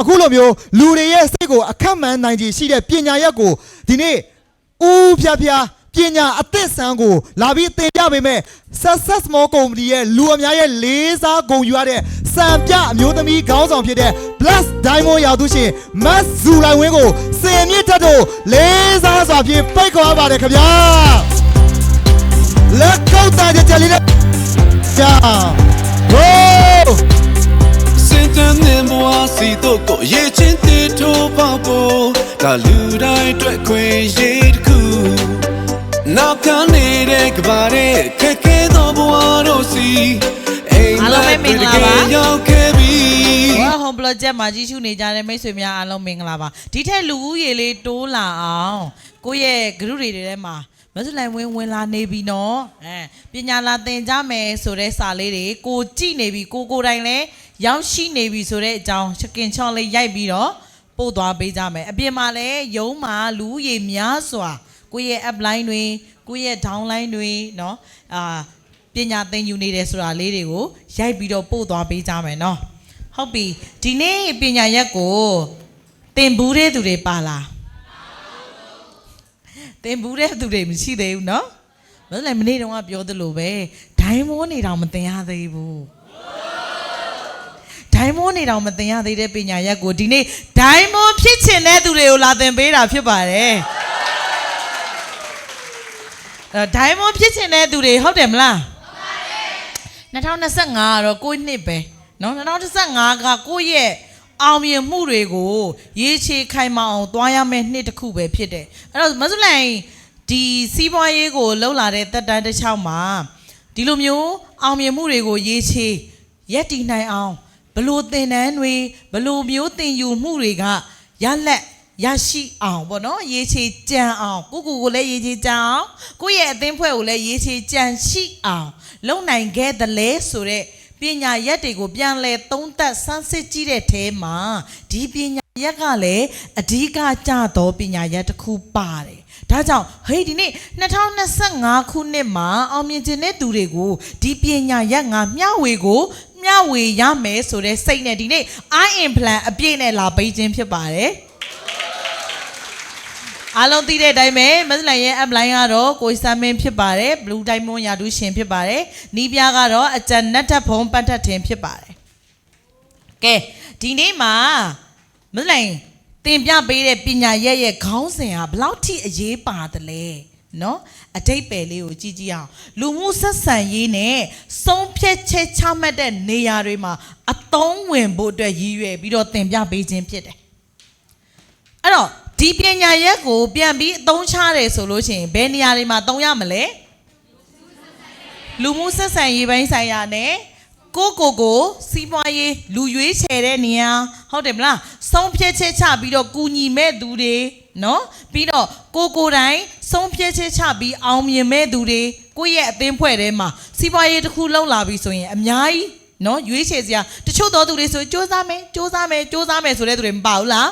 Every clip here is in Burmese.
အခုလိုမျိုးလူတွေရဲ့စိတ်ကိုအခက်မှန်နိုင်ခြင်းရှိတဲ့ပညာရက်ကိုဒီနေ့ဦးဖျားဖျားပညာအသစ်ဆန်းကိုလာပြီးသင်ပြပေးမယ် Success Small Company ရဲ့လူအများရဲ့လေးစားဂုဏ်ယူရတဲ့စံပြအမျိုးသမီးခေါင်းဆောင်ဖြစ်တဲ့ Plus Diamond ရာသူရှင်မတ်ဇူလိုင်ဝင်းကိုစင်မြင့်ထက်တို့လေးစားစွာဖြင့်ပိတ်ခေါ်ရပါတယ်ခင်ဗျာလက်ကောက်တာကြကြလေးနဲ့ကြာဟိုးစင် တန်းနေဘဝစီတော့ကိုရေချင်းတီထိုးပေါဖို့ဒါလူတိုင်းအတွက်ခွင့်ရတစ်ခုနောက်ကနေတဲ့ကဘာတဲ့ခက်ခဲသောဘဝတို့စီအိမ်အားလုံးပဲမင်္ဂလာပါရောက်ခဲ့ပြီဝါဟ ோம் ပလော့ဂျက်မှာကြီးစုနေကြတဲ့မိတ်ဆွေများအားလုံးမင်္ဂလာပါဒီထက်လူဦးရေလေးတိုးလာအောင်ကိုယ့်ရဲ့ group တွေထဲမှာ မဆုလိုင်ဝင်းဝင်လာနေပြီနော်အဲပညာလာသင်ကြမယ်ဆိုတဲ့စာလေးတွေကိုကြည့်နေပြီကိုကိုယ်တိုင်လည်းရောက်ရှိနေပြီဆိုတဲ့အကြောင်းချကင်ချောင်းလေးရိုက်ပြီးတော့ပို့သွားပေးကြမယ်အပြင်မှာလည်းရုံးမှာလူဦးရေများစွာကိုယ့်ရဲ့ app line တွေကိုယ့်ရဲ့ down line တွေနော်အာပညာသင်ယူနေတယ်ဆိုတာလေးတွေကိုရိုက်ပြီးတော့ပို့သွားပေးကြမယ်နော်ဟုတ်ပြီဒီနေ့ပညာရက်ကိုသင်ဘူးတဲ့သူတွေပါလား သင်ဘူးတဲ့သူတွေမရှိသေးဘူးเนาะဘာလို့လဲမနေ့တုန်းကပြောသလိုပဲဒိုင်းမိုးနေတောင်မသင်ရသေးဘူးဒိုင်းမိုးနေတောင်မသင်ရသေးတဲ့ပညာရက်ကိုဒီနေ့ဒိုင်းမိုးဖြစ်ချင်တဲ့သူတွေကိုလာသင်ပေးတာဖြစ်ပါတယ်အဲ့တော့ဒိုင်းမိုးဖြစ်ချင်တဲ့သူတွေဟုတ်တယ်မလား 2025ကတော့ကိုယ့်နှစ်ပဲเนาะ2025ကကိုယ့်ရဲ့ အောင်မြင်မှုတွေကိုရေးချေခိုင်မအောင်သွားရမယ့်နှစ်တစ်ခုပဲဖြစ်တယ်အဲ့တော့မဆုလိုင်ဒီစီးပွားရေးကိုလှုပ်လာတဲ့တက်တန်းတစ်ချောင်းမှာဒီလိုမျိုးအောင်မြင်မှုတွေကိုရေးချေရက်တည်နိုင်အောင်ဘလို့သင်တန်းတွေဘလို့မျိုးသင်ယူမှုတွေကရလက်ရရှိအောင်ပေါ့နော်ရေးချေကြံအောင်ကိုကိုကိုလည်းရေးချေကြံအောင်ကိုယ့်ရဲ့အသင်းဖွဲ့ကိုလည်းရေးချေကြံရှိအောင် လုံနိုင်ခဲ့တယ်လေဆိုတော့ ပညာရက်တွေကိုပြန်လဲသုံးသပ်ဆန်းစစ်ကြည့်တဲ့အဲမှာဒီပညာရက်ကလည်းအဓိကကြတော့ပညာရက်တစ်ခုပါတယ်ဒါကြောင့်ဟေးဒီနေ့2025ခုနှစ်မှာအောင်မြင်ခြင်းတဲ့သူတွေကိုဒီပညာရက်ငါမျှဝေကိုမျှဝေရမယ်ဆိုတဲ့စိတ်နဲ့ဒီနေ့ I implant အပြည့်နဲ့လာပေးခြင်းဖြစ်ပါတယ် အားလုံးသိတဲ့အတိုင်းပဲမစလန်ရဲ့ app line ကတော့ကိုစမ်းမင်းဖြစ်ပါတယ် blue diamond ရာထူးရှင်ဖြစ်ပါတယ်နီးပြားကတော့အကြံနတ်ထက်ဖုံးပတ်ထက်ထင်ဖြစ်ပါတယ်ကဲဒီနေ့မှာမစလန်တင်ပြပေးတဲ့ပညာရက်ရဲ့ခေါင်းစဉ်ဟာဘယ်လောက်ထိအရေးပါသလဲနော်အတိတ်ပဲလေးကိုကြည့်ကြည့်အောင်လူမှုဆက်ဆံရေးနဲ့ဆုံးဖြတ်ချက်ချမှတ်တဲ့နေရာတွေမှာအသုံးဝင်ဖို့အတွက်ရည်ရွယ်ပြီးတော့တင်ပြပေးခြင်းဖြစ်တယ်အဲ့တော့ ဒီပညာရက်ကို ပြန်ပြီးအသုံးချတယ်ဆိုလို့ရှိရင်ဘယ်နေရာတွေမှာသုံးရမလဲလူမှုဆက်ဆံရေးပိုင်းဆိုင်ရာနဲ့ကိုယ့်ကိုယ်ကိုစီးပွားရေးလူရွေးချယ်တဲ့နေရာဟုတ်တယ်မလားဆုံးဖြတ်ချက်ချပြီးတော့ကူညီမဲ့သူတွေနော်ပြီးတော့ကိုယ်ကိုယ်တိုင်ဆုံးဖြတ်ချက်ချပြီးအောင်မြင်မဲ့သူတွေကိုယ့်ရဲ့အသင်းဖွဲ့ထဲမှာစီးပွားရေးတစ်ခုလောက်လာပြီဆိုရင်အများကြီးနော်ရွေးချယ်စရာတချို့သောသူတွေဆိုရင်စူးစမ်းမယ်စူးစမ်းမယ်စူးစမ်းမယ်ဆိုတဲ့သူတွေမပါဘူးလား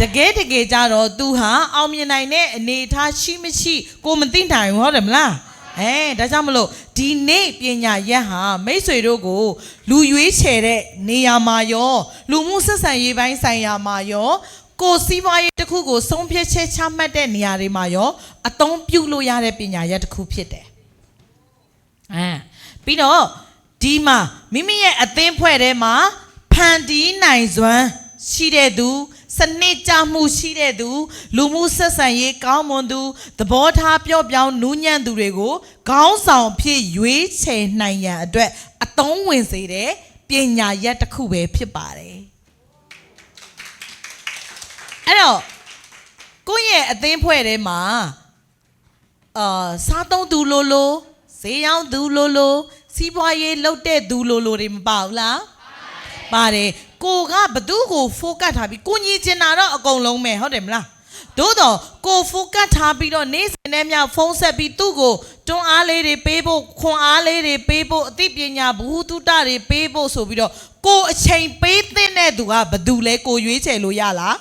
တကယ်တကယ်ကြတော့ तू ဟာအောင်မြင်နိုင်တဲ့အနေအထားရှိမရှိကိုမသိနိုင်ဘူးဟုတ်တယ်မလားအဲဒါကြောင့်မလို့ဒီနေ့ပညာရက်ဟာမိတ်ဆွေတို့ကို လူရွေးချယ်တဲ့နေရာမှာရော လူမှုဆက်ဆံရေးပိုင်းဆိုင်ရာမှာရောကိုယ်စီးပွားရေးတစ်ခုကိုဆုံးဖြတ်ချက်ချမှတ်တဲ့နေရာတွေမှာရောအသုံးပြုလို့ရတဲ့ပညာရက်တစ်ခုဖြစ်တယ်အဲပြီးတော့ဒီမှာမိမိရဲ့အသင်းဖွဲ့ထဲမှာဖန်တီးနိုင်စွမ်းရှိတဲ့သူ စနစ်ကြမှုရှိတဲ့သူလူမှုဆက်ဆံရေးကောင်းမွန်သူသဘောထားပြော့ပြောင်းနူးညံ့သူတွေကိုခေါင်းဆောင်ဖြစ်ရွေးချယ်နိုင်ရန်အတွက်အသုံးဝင်စေတဲ့ပညာရက်တစ်ခုပဲဖြစ်ပါတယ်အဲ့တော့ကိုယ့်ရဲ့အသင်းဖွဲ့ထဲမှာအာစားသုံးသူလိုလိုဈေးရောင်းသူလိုလိုစီးပွားရေးလုပ်တဲ့သူလိုလိုတွေမပါဘူးလားပါတယ် ကိုကဘသူ့ကို focus ထားပြီးကိုညီချင်တာတော့အကုန်လုံးပဲဟုတ်တယ်မလားသို့တော့ကို focus ထားပြီးတော့နေ့စဉ်နဲ့မြဖုံးဆက်ပြီးသူ့ကိုတွန်းအားလေးတွေပေးဖို့ခွန်အားလေးတွေပေးဖို့အသိပညာဘ ഹു တုတတွေပေးဖို့ဆိုပြီးတော့ကိုအချိန်ပေးတဲ့သူကဘသူလဲကိုရွေးချယ်လို့ရလား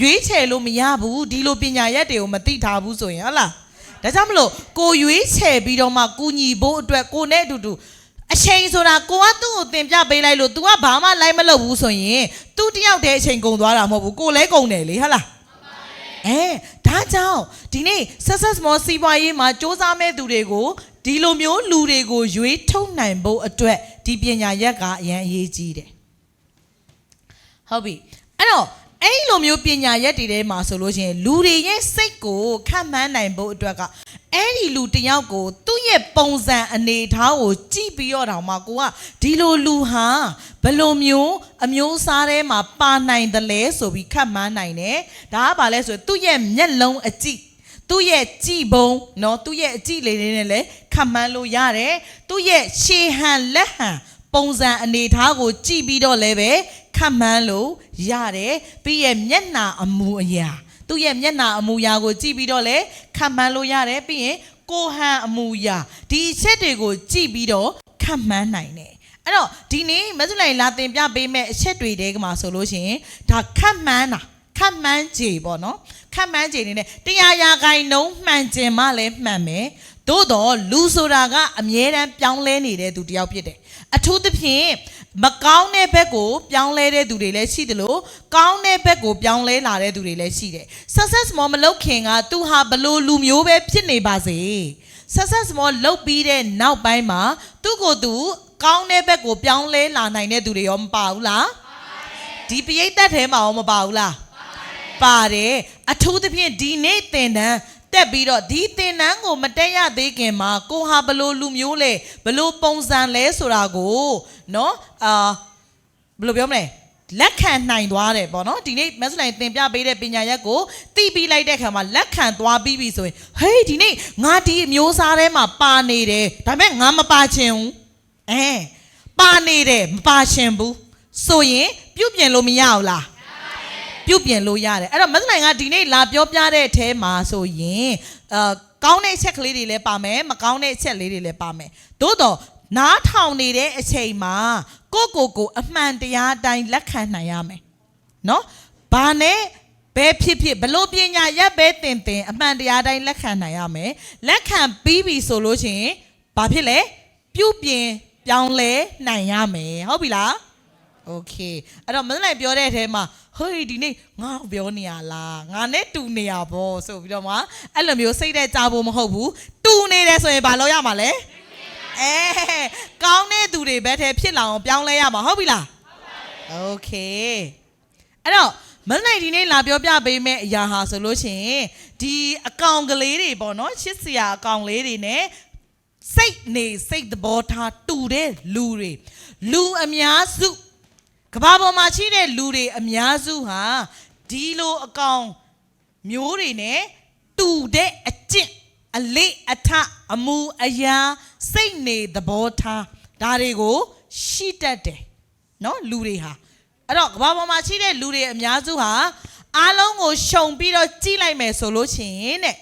ရွေးချယ်လို့မရဘူးဒီလိုပညာရက်တွေကိုမသိထားဘူးဆိုရင်ဟုတ်လားဒါကြောင့်မလို့ကိုရွေးချယ်ပြီးတော့မှကူညီဖို့အတွက်ကိုနဲ့အတူတူ အချိန်ဆိုတာကိုကသူ့ကိုတင်ပြပေးလိုက်လို့ तू ကဘာမှလိုက်မလုပ်ဘူးဆိုရင် तू တယောက်တည်းအချိန်ကုန်သွားတာမဟုတ်ဘူးကိုလည်းကုန်တယ်လေဟုတ်လားအဲဒါကြောင့်ဒီနေ့ success small စီးပွားရေးမှာစ조사မဲ့သူတွေကိုဒီလိုမျိုးလူတွေကိုရွေးထုတ်နိုင်ဖို့အတွက်ဒီပညာရက်ကအရန်အရေးကြီးတယ်ဟုတ်ပြီအဲ့တော့ အဲ့လိုမျိုးပညာရက်တွေထဲမှာဆိုလို့ရှိရင်လူတွေရဲ့စိတ်ကိုခံမှန်းနိုင်ဖို့အတွက်ကအဲ့ဒီလူတစ်ယောက်ကိုသူ့ရဲ့ပုံစံအနေအထားကိုကြည့်ပြီးတော့တောင်မှကိုကဒီလိုလူဟာဘယ်လိုမျိုးအမျိုးအစားထဲမှာပါနိုင်တယ်လဲဆိုပြီးခံမှန်းနိုင်တယ်ဒါကဘာလဲဆိုရင်သူ့ရဲ့မျက်လုံးအကြည့် သူ့ရဲ့ကြည်ပုံเนาะသူ့ရဲ့အကြည့်လေးလေးနဲ့လည်းခံမှန်းလို့ရတယ်သူ့ရဲ့ရှေဟန်လက်ဟန်ပုံစံအနေအထားကိုကြည့်ပြီးတော့လည်းပဲ ခံမှန်းလို့ရတယ်ပြီးရဲ့မျက်နှာအမူအရာသူ့ရဲ့မျက်နှာအမူအရာကိုကြည့်ပြီးတော့လည်းခံမှန်းလို့ရတယ်ပြီးရင်ကိုယ်ဟန်အမူအရာဒီအချက်တွေကိုကြည့်ပြီးတော့ခံမှန်းနိုင်တယ်အဲ့တော့ဒီနေ့မဆုလိုက်လာတင်ပြပေးမဲ့အချက်တွေတဲကမှာဆိုလို့ရှိရင်ဒါခံမှန်းတာခတ်မှန်းကြည်ပေါ့နော်ခတ်မှန်းကြည်နေနဲ့တရားရာဂိုင်နှုံးမှန်ကျင်မှလည်းမှန်မယ်သို့တော့လူဆိုတာကအမြဲတမ်းပြောင်းလဲနေတဲ့သူတစ်ယောက်ဖြစ်တယ်အထူးသဖြင့် မကောင်းတဲ့ဘက်ကိုပြောင်းလဲတဲ့သူတွေလည်းရှိတယ်လို့ကောင်းတဲ့ဘက်ကိုပြောင်းလဲလာတဲ့သူတွေလည်းရှိတယ် success more မလုပ်ခင်ကသူဟာဘလို့လူမျိုးပဲဖြစ်နေပါစေ success more လုပ်ပြီးတဲ့နောက်ပိုင်းမှာသူ့ကိုယ်သူကောင်းတဲ့ဘက်ကိုပြောင်းလဲလာနိုင်တဲ့သူတွေရောမပါဘူးလားဒီပရိသတ်ထဲမှာရောမပါဘူးလားပါတယ်အထူးသဖြင့်ဒီနေ့သင်တန်း တက်ပြီးတော့ဒီသင်တန်းကိုမတက်ရသေးခင်မှာကိုဟာဘလို့လူမျိုးလဲဘလို့ပုံစံလဲဆိုတာကိုနော်အာဘယ်လိုပြောမလဲလက်ခံနိုင်သွားတယ်ပေါ့နော်ဒီနေ့မဆုနိုင်သင်ပြပေးတဲ့ပညာရက်ကိုတီးပြီးလိုက်တဲ့ခါမှာလက်ခံသွားပြီးပြီဆိုရင်ဟေးဒီနေ့ငါဒီအမျိုးသားထဲမှာပါနေတယ်ဒါပေမဲ့ငါမပါချင်ဘူးအဲပါနေတယ်မပါချင်ဘူးဆိုရင်ပြုတ်ပြင်လို့မရဘူးလား ပြုတ်ပြင်လို့ရတယ်အဲ့တော့မသနိုင်ကဒီနေ့လာပြောပြတဲ့အထဲမှာဆိုရင်အာကောင်းတဲ့အချက်ကလေးတွေလည်းပါမယ်မကောင်းတဲ့အချက်လေးတွေလည်းပါမယ်သို့တော့နားထောင်နေတဲ့အချိန်မှာကိုယ့်ကိုယ်ကိုအမှန်တရားအတိုင်းလက်ခံနိုင်ရမယ်နော်ဘာနဲ့ဘယ်ဖြစ်ဖြစ်ဘလို့ပညာရပ်ပဲတင်တင်အမှန်တရားအတိုင်းလက်ခံနိုင်ရမယ်လက်ခံပြီးပြီဆိုလို့ရှိရင်ဘာဖြစ်လဲပြုတ်ပြင်ပြောင်းလဲနိုင်ရမယ်ဟုတ်ပြီလား โอเคအဲ့တော့မင်းလိုက်ပြောတဲ့အထဲမှာဟေးဒီနေ့ငါ့ကိုပြောနေရလားငါနဲ့တူနေရဗောဆိုပြီးတော့မှအဲ့လိုမျိုးစိတ်တဲ့ကြားဖို့မဟုတ်ဘူးတူနေတယ်ဆိုရင်ဘာလုပ်ရမှာလဲအဲကောင်းတဲ့သူတွေဘက်ထဲဖြစ်လာအောင်ပြောင်းလဲရမှာဟုတ်ပြီလားโอเคအဲ့တော့မင်းလိုက်ဒီနေ့လာပြောပြပေးမယ့်အရာဟာဆိုလို့ရှိရင်ဒီအကောင်ကလေးတွေပေါ့နော်ချစ်စရာအကောင်လေးတွေ ਨੇ စိတ်နေစိတ်သဘောထားတူတဲ့လူတွေလူအများစု ကဘာပေါ်မှာရှိတဲ့လူတွေအများစုဟာဒီလိုအကောင်မျိုးတွေနဲ့တူတဲ့အကျင့်အလေးအထအမူအရာစိတ်နေသဘောထားဒါတွေကိုရှိတတ်တယ်နော်လူတွေဟာအဲ့တော့ကဘာပေါ်မှာရှိတဲ့လူတွေအများစုဟာအားလုံးကိုရှုံပြီးတော့ကြီးလိုက်မယ်ဆိုလို့ရှိရင်တဲ့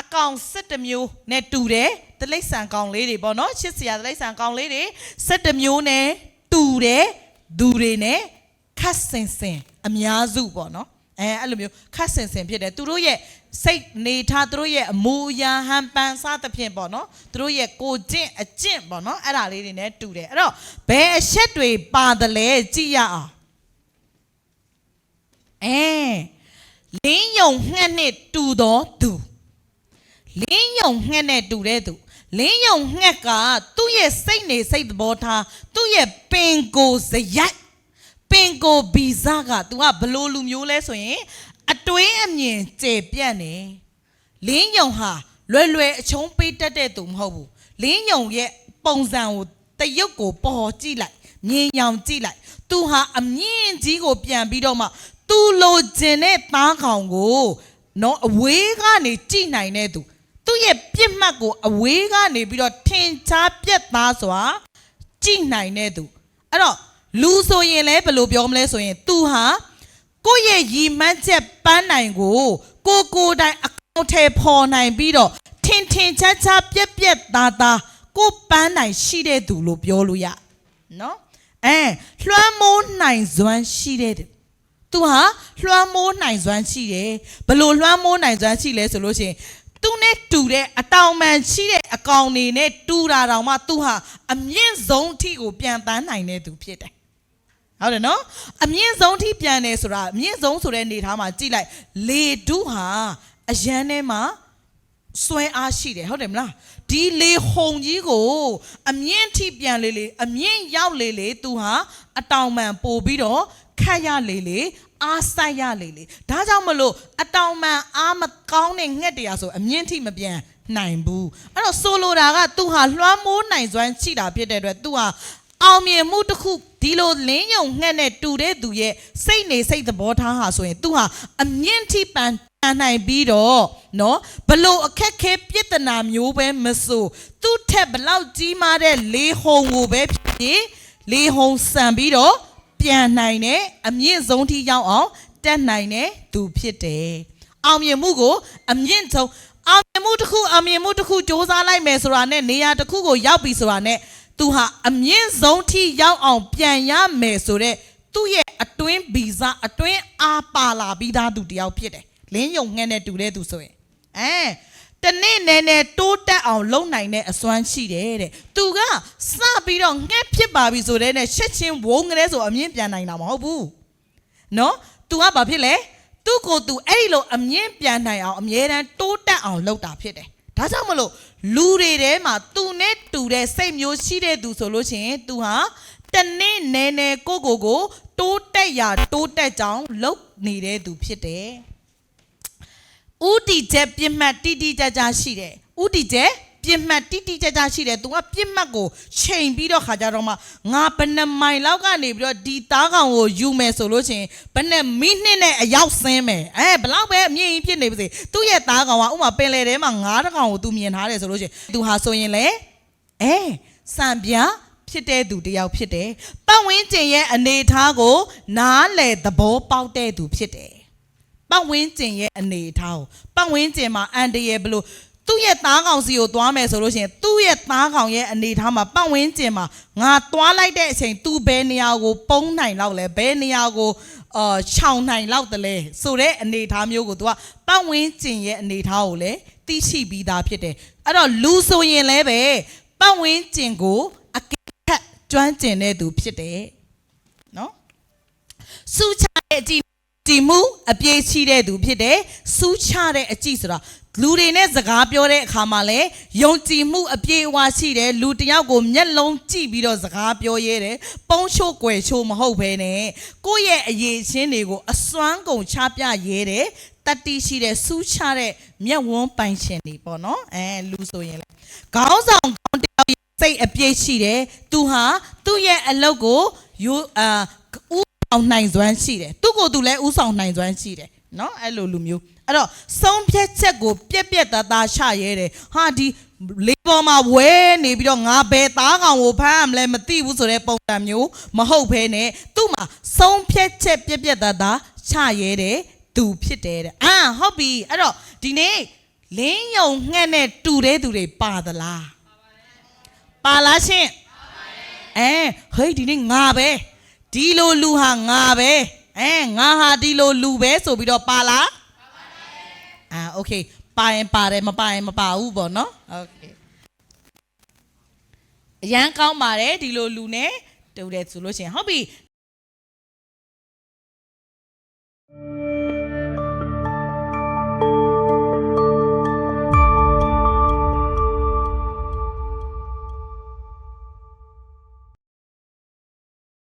အကောင်17မျိုးနဲ့တူတယ်တလိษံကောင်လေးတွေပေါ့နော်ချစ်စရာတလိษံကောင်လေးတွေ17မျိုးနဲ့တူတယ် သူတွေနဲ့ခတ်ဆင်ဆင်အများစုပေါ့နော်အဲအဲ့လိုမျိုးခတ်ဆင်ဆင်ဖြစ်တယ်သူတို့ရဲ့စိတ်နေထားသူတို့ရဲ့အမူအရာဟန်ပန်စားသဖြင့်ပေါ့နော်သူတို့ရဲ့ကိုကျင့်အကျင့်ပေါ့နော်အဲ့ဒါလေးတွေနဲ့တူတယ်အဲ့တော့ဘယ်အချက်တွေပါတယ်လဲကြည့်ရအောင်အဲလင်းယုံငှက်နဲ့တူတော်သူလင်းယုံငှက်နဲ့တူတဲ့သူ လင်းယုံငှက်ကသူ့ရဲ့စိတ်နေစိတ်သဘောထားသူ့ရဲ့ပင်ကိုယ်စရိုက်ပင်ကိုယ်ဗီဇက तू ကဘလို့လူမျိုးလဲဆိုရင်အတွင်းအမြင်ကျေပြန့်နေလင်းယုံဟာလွယ်လွယ်အချုံးပေးတတ်တဲ့သူမဟုတ်ဘူးလင်းယုံရဲ့ပုံစံကိုတရုပ်ကိုပေါ်ကြည့်လိုက်မြင်ရောင်ကြည့်လိုက် तू ဟာအမြင့်ကြီးကိုပြန်ပြီးတော့မှ तू လိုချင်တဲ့သားကောင်ကိုနော်အဝေးကနေကြည့်နိုင်တဲ့သူ သူ့ရဲ့ပြစ်မှတ်ကိုအဝေးကနေပြီးတော့ထင်ရှားပြက်သားစွာကြည့်နိုင်တဲ့သူအဲ့တော့လူဆိုရင်လည်းဘယ်လိုပြောမလဲဆိုရင် तू ဟာကိုယ့်ရဲ့ရည်မှန်းချက်ပန်းနိုင်ကို ကိုကိုယ်တိုင်အကောင့်ထဲပေါ်နိုင်ပြီးတော့ထင်ထင်ရှားရှားပြက်ပြက်သားသားကိုယ်ပန်းနိုင်ရှိတဲ့သူလို့ပြောလို့ရနော်အဲလွှမ်းမိုးနိုင်စွမ်းရှိတဲ့သူသူဟာလွှမ်းမိုးနိုင်စွမ်းရှိတယ်ဘလို့လွှမ်းမိုးနိုင်စွမ်းရှိလဲဆိုလို့ရှိရင် သူနဲ့တူတဲ့အတောင်မှန်ရှိတဲ့အကောင်နေနဲ့တူတာတောင်မှသူဟာအမြင့်ဆုံးအထိကိုပြန်တန်းနိုင်တဲ့သူဖြစ်တယ်ဟုတ်တယ်နော်အမြင့်ဆုံးထိပြန်တယ်ဆိုတာအမြင့်ဆုံးဆိုတဲ့အနေထားမှာကြည့်လိုက်လေဒုဟာအရန်ထဲမှာစွဲအားရှိတယ်ဟုတ်တယ်မလားဒီလေဟုန်ကြီးကို အမြင့်ထိပြန်လေလေအမြင့်ရောက်လေလေသူဟာအတောင်မှန်ပို့ပြီးတော့ခတ်ရလေလေ အားဆိုင်ရလေလေဒါကြောင့်မလို့အတောင်မှန်အားမကောင်းတဲ့ငှက်တရားဆိုအမြင့်ထိမပြန်နိုင်ဘူးအဲ့တော့ဆိုလိုတာကသူဟာလွှမ်းမိုးနိုင်စွမ်းရှိတာဖြစ်တဲ့အတွက်သူဟာ အောင်မြင်မှုတစ်ခုဒီလိုလင်းယုံငှက်နဲ့တူတဲ့သူရဲ့စိတ်နေစိတ်သဘောထားဟာဆိုရင် तू ဟာအမြင့်ထိပန်တန်နိုင်ပြီးတော့เนาะဘလို့အခက်ခဲပြစ်တနာမျိုးပဲမဆိုသူ့ထက်ဘလောက်ကြီးမားတဲ့လေဟုန်ကိုပဲဖြစ်ဖြစ်လေဟုန်ဆန်ပြီးတော့ ပြန်နိုင်တဲ့အမြင့်ဆုံးထိရောက်အောင်တက်နိုင်တဲ့သူဖြစ်တယ်အောင်မြင်မှုကိုအမြင့်ဆုံးအောင်မြင်မှုတစ်ခုအောင်မြင်မှုတစ်ခုစ조사လိုက်မယ်ဆိုတာနဲ့နေရာတစ်ခုကိုရောက်ပြီဆိုတာနဲ့သူဟာအမြင့်ဆုံးထိရောက်အောင်ပြန်ရမယ်ဆိုတော့သူ့ရဲ့အတွင်းဗီဇအတွင်းအားပါလာပြီးသားသူတယောက်ဖြစ်တယ်လင်းယုံငှက်နဲ့တူတဲ့သူဆိုရင်အဲ တနေ့နဲ့နဲ့တိုးတက်အောင် လုပ်နိုင်တဲ့အစွမ်းရှိတယ်တဲ့သူကစပြီးတော့ငှက်ဖြစ်ပါပြီဆိုတဲ့နဲ့ရှက်ချင်းဝုန်းကလေးဆိုအမြင့်ပြန်နိုင်တာမဟုတ်ဘူးနော် तू ကဘာဖြစ်လဲသူ့ကိုယ်သူအဲ့ဒီလိုအမြင့်ပြန်နိုင်အောင်အမြဲတမ်းတိုးတက်အောင်လုပ်တာဖြစ်တယ်ဒါကြောင့်မလို့လူတွေထဲမှာသူနဲ့တူတဲ့စိတ်မျိုးရှိတဲ့သူဆိုလို့ရှိရင် तू ဟာတနေ့နဲနဲကိုကိုကိုတိုးတက်ရာတိုးတက်ကြောင်းလုပ်နေတဲ့သူဖြစ်တယ် ဥတီချက်ပြစ်မှတ်တိတိကျကျရှိတယ်ဥတီချက်ပြစ်မှတ်တိတိကျကျရှိတယ်။ तू ကပြစ်မှတ်ကိုချိန်ပြီးတော့ခါကြတော့မှငါဘယ်နှမိုင်လောက်ကနေပြီးတော့ဒီသားကောင်ကိုယူမယ်ဆိုလို့ချင်းဘယ်နှမိနစ်နဲ့အရောက်ဆင်းမယ်။အဲဘလောက်ပဲအမြင့်ကြီးဖြစ်နေပါစေ။သူ့ရဲ့သားကောင်ကဥမာပင်လယ်ထဲမှာငါးတကောင်ကို तू မြင်ထားတယ်ဆိုလို့ချင်း तू ဟာဆိုရင်လေအဲစံပြဖြစ်တဲ့သူတယောက်ဖြစ်တယ်။ပတ်ဝန်းကျင်ရဲ့အနေအထားကို နားလေသဘောပေါက်တဲ့သူဖြစ်တယ်။ ပတ်ဝန်းကျင်ရဲ့အနေအထားကိုပတ်ဝန်းကျင်မှာအန်တရဲ့ဘလို့သူ့ရဲ့သားကောင်စီကိုသွားမယ်ဆိုလို့ရှိရင်သူ့ရဲ့သားကောင်ရဲ့အနေအထားမှာပတ်ဝန်းကျင်မှာငါသွားလိုက်တဲ့အချိန် तू ဘယ်နေရာကိုပုံးနိုင်လောက်လဲဘယ်နေရာကိုအာခြောင်နိုင်လောက်တယ်လဲဆိုတဲ့အနေအထားမျိုးကို तू ကပတ်ဝန်းကျင်ရဲ့အနေအထားကိုလည်းသိရှိပြီးသားဖြစ်တယ်အဲ့တော့လူဆိုရင်လည်းပဲပတ်ဝန်းကျင်ကိုအကဲခတ်ကျွမ်းကျင်တဲ့သူဖြစ်တယ်နော်စူးချတဲ့အကြည့် ကြည်မှုအပြည့်ရှိတဲ့သူဖြစ်တယ်စူးချတဲ့အကြည့်ဆိုတာလူတွေနဲ့စကားပြောတဲ့အခါမှာလဲယုံကြည်မှုအပြည့်အဝရှိတယ်လူတစ်ယောက်ကိုမျက်လုံးကြည့်ပြီးတော့စကားပြောရဲတယ်ပုံးချိုးကွယ်ချိုးမဟုတ်ဘဲနဲ့ကိုယ့်ရဲ့အရေးချင်းတွေကိုအစွမ်းကုန်ချပြရဲတယ်တတ္တိရှိတဲ့စူးချတဲ့မျက်ဝန်းပိုင်ရှင်တွေပေါ့နော်အဲလူဆိုရင်လဲခေါင်းဆောင်ကောင်းတစ်ယောက်ရဲ့စိတ်အပြည့်ရှိတယ်သူဟာသူ့ရဲ့အလုပ်ကိုယူအာဦး အောင်နိုင်စွမ်းရှိတယ်သူ့ကိုယ်သူလည်းဥဆောင်နိုင်စွမ်းရှိတယ်နော်အဲ့လိုလူမျိုးအဲ့တော့ဆုံးဖြတ်ချက်ကိုပြက်ပြက်သားသားရှာရဲတယ်ဟာဒီလေးပေါ်မှာဝဲနေပြီးတော့ငါဘယ်သားကောင်ကိုဖမ်းရမလဲမသိဘူးဆိုတဲ့ပုံစံမျိုးမဟုတ်ဘဲနဲ့သူ့မှာဆုံးဖြတ်ချက်ပြက်ပြက်သားသားရှာရဲတယ်သူဖြစ်တယ်တဲ့အာဟုတ်ပြီအဲ့တော့ဒီနေ့လင်းယုံငှက်နဲ့တူတဲ့သူတွေပါသလားပါပါလားရှင်ပါပါအဲဟေးဒီနေ့ငါပဲပါ ဒီလိုလူဟာငါပဲအဲငါဟာဒီလိုလူပဲဆိုပြီးတော့ပါလားအာโอเคပါရင်ပါတယ်မပါရင်မပါဘူးပေါ့နော်โอเคအရန်ကောင်းပါတယ်ဒီလိုလူ ਨੇ တူတယ်ဆိုလို့ရှိရင်ဟုတ်ပြီ